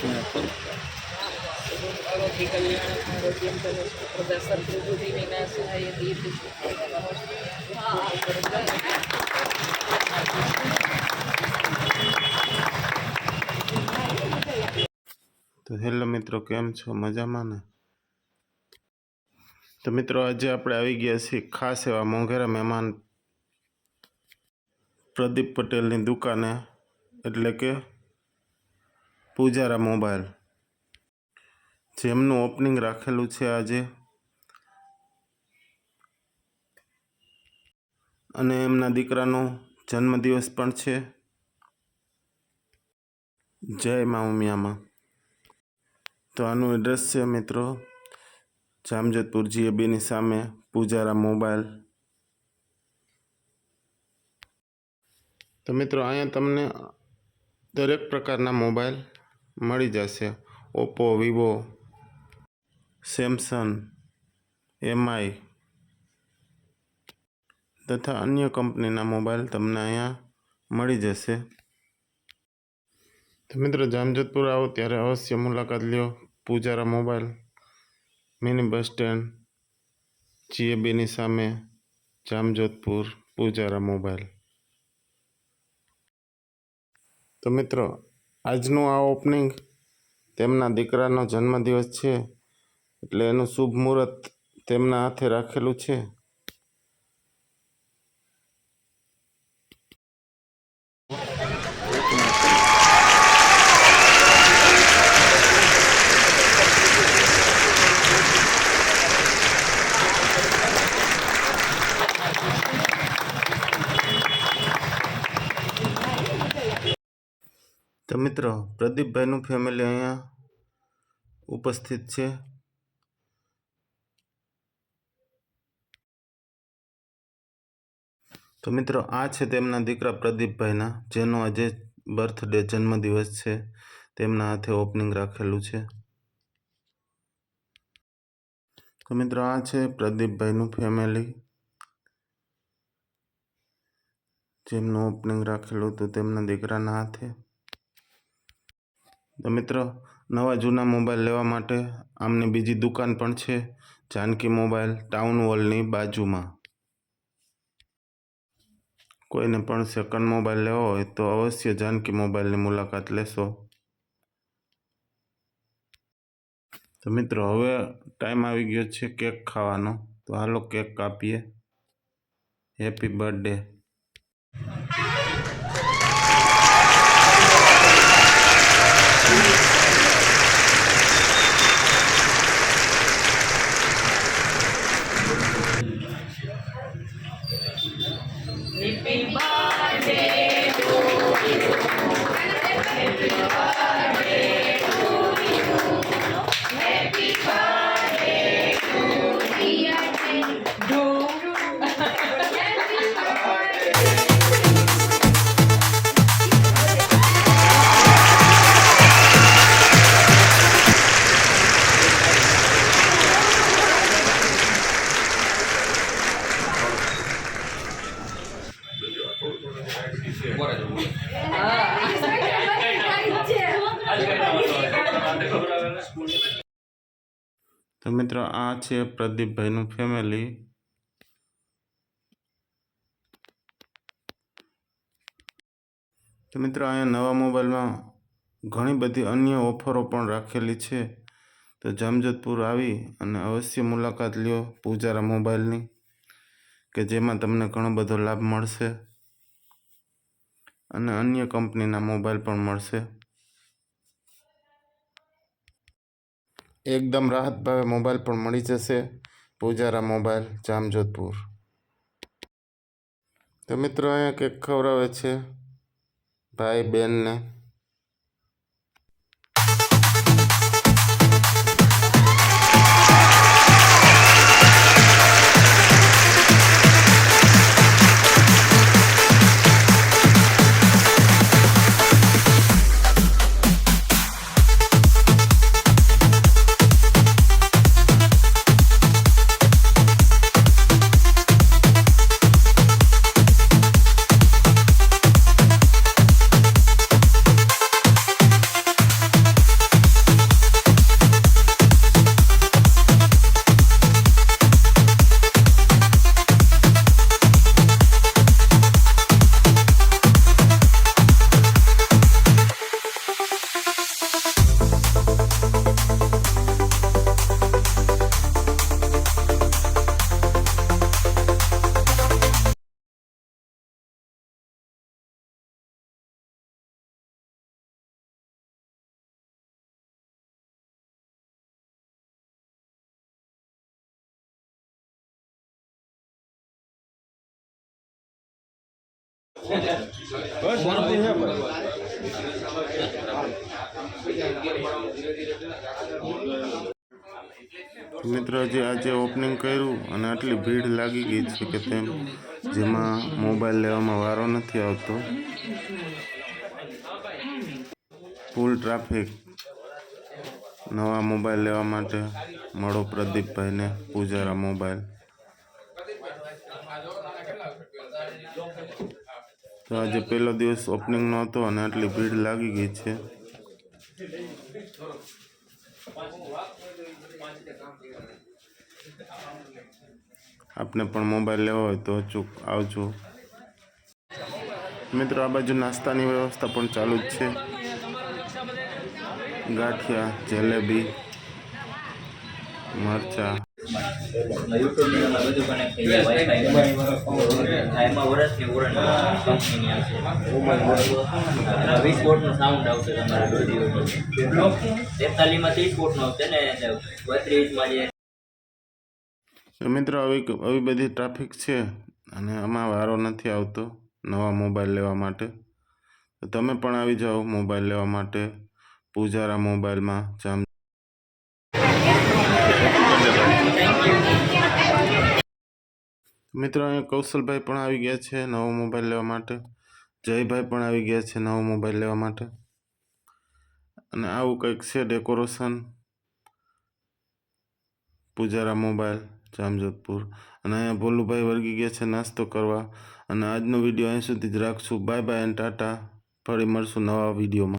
આરોગ્ય કલ્યાણ તો હેલો મિત્રો, કેમ છો? મજામાં ને? તો મિત્રો, આજે આપણે આવી ગયા છીએ ખાસ એવા મોંઘેરા મહેમાન પ્રદીપ પટેલની દુકાને. એટલે કે પૂજારા મોબાઈલ. જેમનું ઓપનિંગ રાખેલું છે આજે. અને એમના દીકરાનો જન્મદિવસ પણ છે. જય મા ઉમિયામાં. તો આનું એડ્રેસ છે મિત્રો જામજોધપુર જીએબીની સામે પૂજારા મોબાઈલ. તો મિત્રો, અહીંયા તમને દરેક પ્રકારના મોબાઈલ મળી જશે. ઓપ્પો, વિવો, સેમસંગ, એમઆઈ તથા અન્ય કંપનીના મોબાઈલ તમને અહીંયા મળી જશે. તો મિત્રો, જામજોધપુર આવો, ત્યારે અવશ્ય મુલાકાત લ્યો. Pujara mobile, mini bus stand, જીએબીની સામે જામજોધપુર, પૂજારા મોબાઈલ. તો મિત્રો આજનું આ ઓપનિંગ તેમના દીકરાનો જન્મદિવસ છે, એટલે એનું શુભ મુહૂર્ત તેમના હાથે રાખેલું છે. તો મિત્રો, પ્રદીપભાઈનું ફેમિલી અહીંયા ઉપસ્થિત છે. તો મિત્રો, આ છે તેમના દીકરા પ્રદીપભાઈના, જેનો આજે બર્થડે જન્મદિવસ છે. તેમના હાથે ઓપનિંગ રાખેલું છે. તો મિત્રો, આ છે પ્રદીપભાઈનું ફેમિલી જેમનું ઓપનિંગ રાખેલું હતું તેમના દીકરાના હાથે. તો મિત્રો, નવા જૂના મોબાઈલ લેવા માટે આમની બીજી દુકાન પણ છે, જાનકી મોબાઈલ ટાઉન હોલની બાજુમાં. કોઈને પણ સેકન્ડ મોબાઈલ લેવો હોય તો અવશ્ય જાનકી મોબાઈલની મુલાકાત લેશો. તો મિત્રો, હવે ટાઈમ આવી ગયો છે કેક ખાવાનો. તો હાલો કેક કાપીએ. હેપી બર્થડે તો મિત્રો આ છે પ્રદીપભાઈનું ફેમિલી તો મિત્રો અહીંયા નવા મોબાઈલમાં ઘણી બધી અન્ય ઓફરો પણ રાખેલી છે. તો જામજોધપુર આવી અને અવશ્ય મુલાકાત લ્યો પૂજારા મોબાઈલની, કે જેમાં તમને ઘણો બધો લાભ મળશે. અને અન્ય કંપનીના મોબાઈલ પણ મળશે. એકદમ રાહત ભાવે મોબાઈલ પણ મળી જશે. પૂજારા મોબાઈલ, જામજોધપુર. તો મિત્રો, અહીંયા કેક ખવડાવે છે. ભાઈ બેનને મિત્રો હજી આજે ઓપનિંગ કર્યું અને આટલી ભીડ લાગી ગઈ છે કે તેમ, જેમાં મોબાઈલ લેવામાં વારો નથી આવતો. ફૂલ ટ્રાફિક નવા મોબાઈલ લેવા માટે મળો પ્રદીપભાઈને, પૂજારા મોબાઈલ તો આજે પહેલો દિવસ ઓપનિંગનો હતો અને આટલી ભીડ લાગી ગઈ છે. આપને પણ મોબાઈલ લેવો હોય તો અચૂક આવજો. મિત્રો, આ બાજુ નાસ્તાની વ્યવસ્થા પણ ચાલુ જ છે. ગાંઠિયા, જલેબી, મરચા. યુટ્યુબની એમાં બધું કનેક્ટ થઈ જાય વાઈફાઈ એમાં વર્ષની વોરંટી કંપનીની આવશે વીસ વોટનું સાઉન્ડ આવશે તમારા ઓડિયો તેતાલીસમાં ત્રીસ વોટનું આવશે ને બત્રીસમાં જે મિત્રો આવી આવી બધી ટ્રાફિક છે અને આમાં વારો નથી આવતો નવા મોબાઈલ લેવા માટે. તો તમે પણ આવી જાઓ મોબાઈલ લેવા માટે. પૂજારા મોબાઈલમાં જામ મિત્રો અહીંયા કૌશલભાઈ પણ આવી ગયા છે નવો મોબાઈલ લેવા માટે. જયભાઈ પણ આવી ગયા છે નવો મોબાઈલ લેવા માટે. અને આવું કંઈક છે ડેકોરેશન. પૂજારા મોબાઈલ, જામજોધપુર. અને અહીંયા ભોલુભાઈ વર્ગી ગયા છે નાસ્તો કરવા. અને આજનો વીડિયો અહીં સુધી જ રાખશું. Bye bye and tata. ફરી મળશું નવા વિડીયોમાં.